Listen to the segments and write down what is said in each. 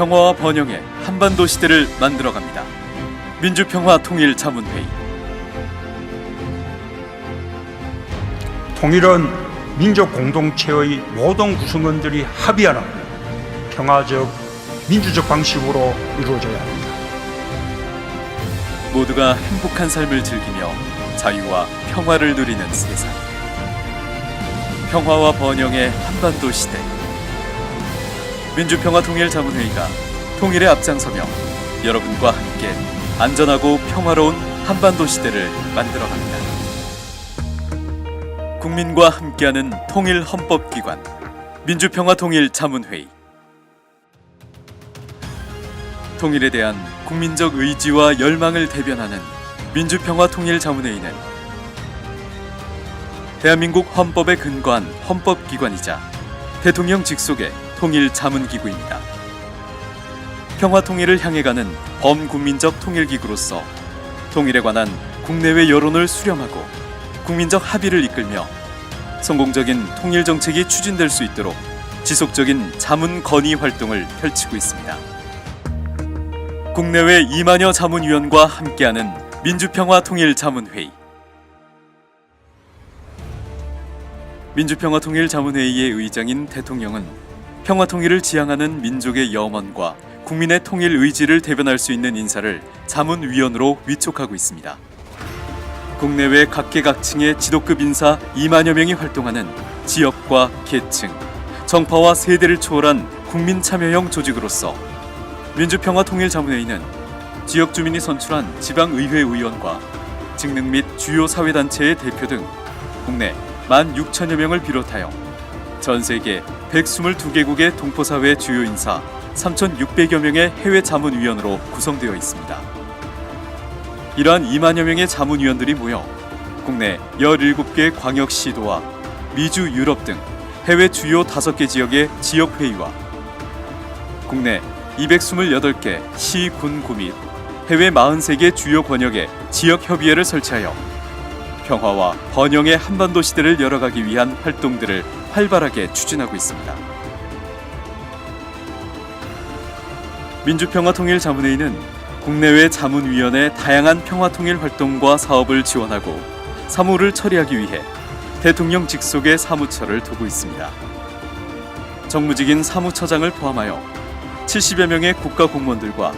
평화와 번영의 한반도 시대를 만들어갑니다. 민주평화통일자문회의 통일은 민족 공동체의 모든 구성원들이 합의하는 평화적 민주적 방식으로 이루어져야 합니다. 모두가 행복한 삶을 즐기며 자유와 평화를 누리는 세상. 평화와 번영의 한반도 시대. 민주평화통일자문회의가 통일에 앞장서며 여러분과 함께 안전하고 평화로운 한반도 시대를 만들어갑니다. 국민과 함께하는 통일 헌법기관 민주평화통일자문회의. 통일에 대한 국민적 의지와 열망을 대변하는 민주평화통일자문회의는 대한민국 헌법에 근거한 헌법기관이자 대통령 직속의 통일 자문기구입니다. 평화 통일을 향해 가는 범국민적 통일기구로서 통일에 관한 국내외 여론을 수렴하고 국민적 합의를 이끌며 성공적인 통일 정책이 추진될 수 있도록 지속적인 자문 건의 활동을 펼치고 있습니다. 국내외 2만여 자문위원과 함께하는 민주평화통일자문회의 민주평화통일자문회의의 의장인 대통령은 평화 통일을 지향하는 민족의 염원과 국민의 통일 의지를 대변할 수 있는 인사를 자문위원으로 위촉하고 있습니다. 국내외 각계각층의 지도급 인사 2만여 명이 활동하는 지역과 계층, 정파와 세대를 초월한 국민 참여형 조직으로서 민주평화통일자문회의는 지역 주민이 선출한 지방의회 의원과 직능 및 주요 사회단체의 대표 등 국내 1만 6천여 명을 비롯하여 전 세계 122개국의 동포사회 주요 인사 3,600여 명의 해외 자문위원으로 구성되어 있습니다. 이러한 2만여 명의 자문위원들이 모여 국내 17개 광역시도와 미주 유럽 등 해외 주요 5개 지역의 지역회의와 국내 228개 시, 군, 구및 해외 43개 주요 권역의 지역 협의회를 설치하여 평화와 번영의 한반도 시대를 열어가기 위한 활동들을 활발하게 추진하고 있습니다. 민주평화통일자문회의는 국내외 자문위원회 다양한 평화통일 활동과 사업을 지원하고 사무를 처리하기 위해 대통령 직속의 사무처를 두고 있습니다. 정무직인 사무처장을 포함하여 70여 명의 국가 공무원들과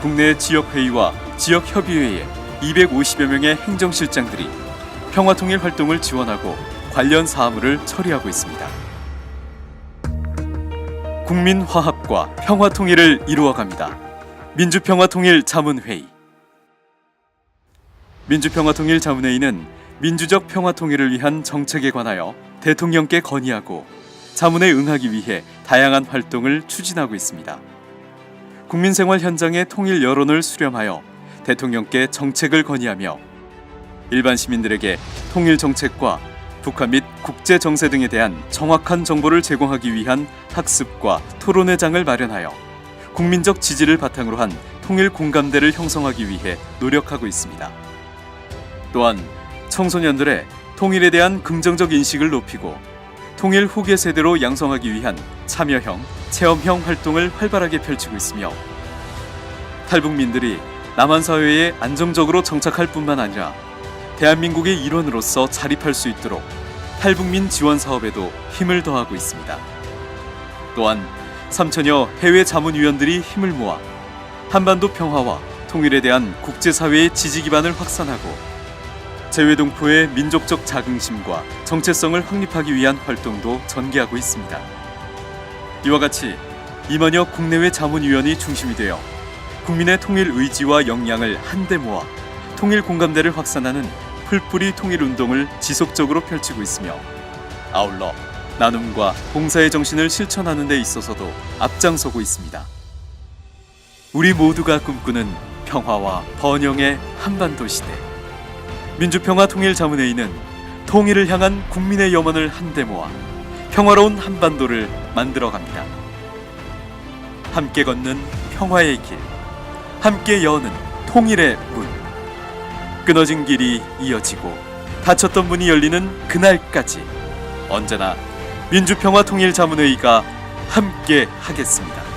국내 지역회의와 지역협의회의 250여 명의 행정실장들이 평화통일 활동을 지원하고 관련 사무를 처리하고 있습니다. 국민 화합과 평화 통일을 이루어갑니다. 민주평화통일 자문회의. 민주평화통일 자문회의는 민주적 평화 통일을 위한 정책에 관하여 대통령께 건의하고 자문에 응하기 위해 다양한 활동을 추진하고 있습니다. 국민 생활 현장의 통일 여론을 수렴하여 대통령께 정책을 건의하며 일반 시민들에게 통일 정책과 북한 및 국제 정세 등에 대한 정확한 정보를 제공하기 위한 학습과 토론회 장을 마련하여 국민적 지지를 바탕으로 한 통일 공감대를 형성하기 위해 노력하고 있습니다. 또한 청소년들의 통일에 대한 긍정적 인식을 높이고 통일 후계 세대로 양성하기 위한 참여형, 체험형 활동을 활발하게 펼치고 있으며 탈북민들이 남한 사회에 안정적으로 정착할 뿐만 아니라 대한민국의 일원으로서 자립할 수 있도록 탈북민 지원 사업에도 힘을 더하고 있습니다. 또한 3천여 해외 자문위원들이 힘을 모아 한반도 평화와 통일에 대한 국제사회의 지지 기반을 확산하고 재외동포의 민족적 자긍심과 정체성을 확립하기 위한 활동도 전개하고 있습니다. 이와 같이 임원여 국내외 자문위원이 중심이 되어 국민의 통일 의지와 역량을 한데 모아 통일 공감대를 확산하는 풀뿌리 통일 운동을 지속적으로 펼치고 있으며 아울러 나눔과 봉사의 정신을 실천하는 데 있어서도 앞장서고 있습니다. 우리 모두가 꿈꾸는 평화와 번영의 한반도 시대. 민주평화 통일 자문회의는 통일을 향한 국민의 염원을 한데 모아 평화로운 한반도를 만들어 갑니다. 함께 걷는 평화의 길, 함께 여는 통일의 문. 끊어진 길이 이어지고 닫혔던 문이 열리는 그날까지 언제나 민주평화통일자문회의가 함께 하겠습니다.